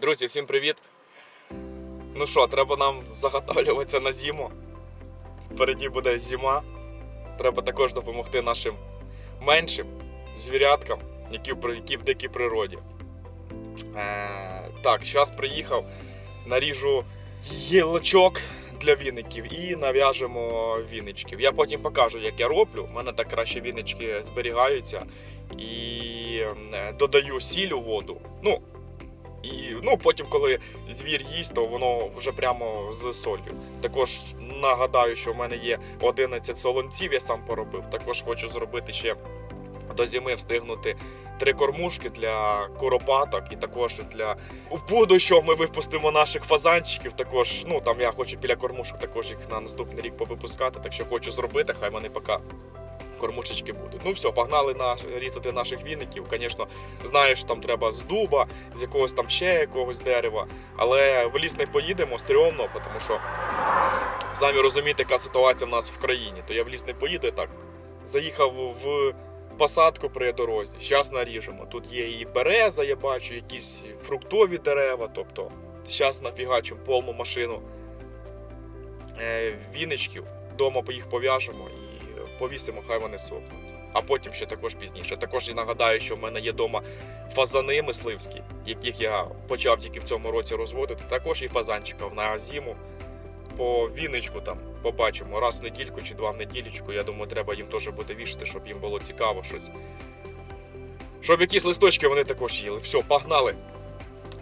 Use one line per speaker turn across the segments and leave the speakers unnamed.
Друзі, всім привіт! Ну що, треба нам заготовлюватися на зиму. Впереді буде зима. Треба також допомогти нашим меншим звіряткам, які, які в дикій природі. Е, так, зараз приїхав, наріжу гілочок для віників і нав'яжемо віничків. Я потім покажу, як я роблю. У мене так краще вінички зберігаються. І е, додаю сіль у воду. Ну, і ну, потім, коли звір їсть, то воно вже прямо з солью. Також нагадаю, що в мене є 11 солонців, я сам поробив. Також хочу зробити ще до зими встигнути три кормушки для куропаток і також для у буду, що ми випустимо наших фазанчиків. Також ну там я хочу біля кормушок також їх на наступний рік повипускати. Так що хочу зробити, хай вони поки кормушечки будуть. Ну все, погнали на різати наших віників. Звісно, знаю, що там треба з дуба, з якогось там ще якогось дерева. Але в ліс не поїдемо, стрьомно, тому що самі розумієте, яка ситуація в нас в країні. То я в ліс не поїду я так. Заїхав в посадку при дорозі. Зараз наріжемо. Тут є і береза, я бачу, якісь фруктові дерева. Тобто, зараз нафігачимо повну машину е, віничків. Дома їх пов'яжемо і повісимо, хай вони сохнуть. А потім ще також пізніше. Також і нагадаю, що в мене є вдома фазани мисливські, яких я почав тільки в цьому році розводити. Також і фазанчиків на зиму. По віничку там побачимо раз в недільку чи два в неділічку. Я думаю, треба їм теж буде вішати, щоб їм було цікаво щось. Щоб якісь листочки вони також їли. Все, погнали.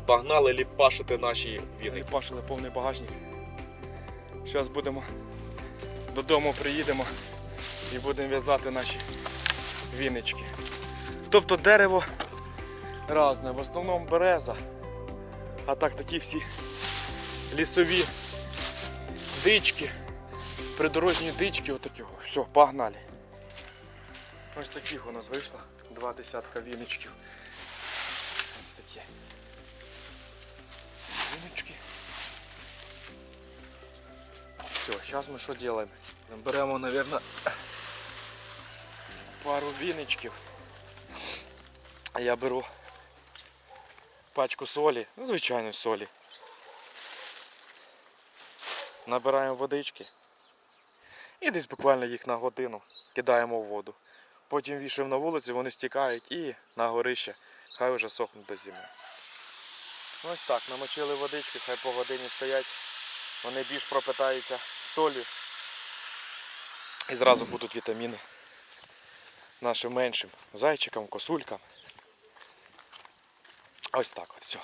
Погнали ліпашити наші віники.
Пашили повний багажник. Зараз будемо додому приїдемо і будемо в'язати наші вінички. Тобто дерево разне, в основному береза. А так такі всі лісові дички, придорожні дички отакі. Все, погнали. Ось таких у нас вийшло. Два десятка віничків. Ось такі. Віночки. Все, сейчас мы что делаем? Беремо, наверное, пару віничків. А я беру пачку солі, ну, звичайної солі. Набираємо водички. І десь буквально їх на годину кидаємо в воду. Потім вішаємо на вулиці, вони стікають і на горище. Хай вже сохнуть до зими. Ось так, намочили водички, хай по годині стоять. Вони більш пропитаються солью. І зразу будуть вітаміни нашим меншим зайчикам, косулькам. Ось так от все.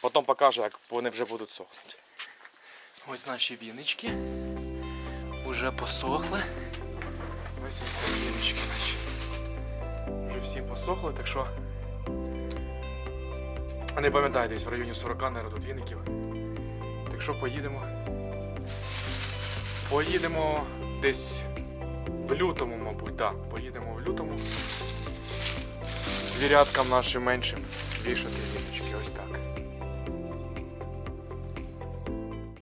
Потім покажу, як вони вже будуть сохнути. Ось наші вінички. Уже посохли. Ось ось вінички наші. Вже всі посохли, так що. Не пам'ятаю, десь в районі 40, наверное, тут віників. Так що поїдемо. Поїдемо десь в лютому, мабуть, так. Да. Поїдемо в лютому. Звіряткам нашим меншим вішати віночки, ось так.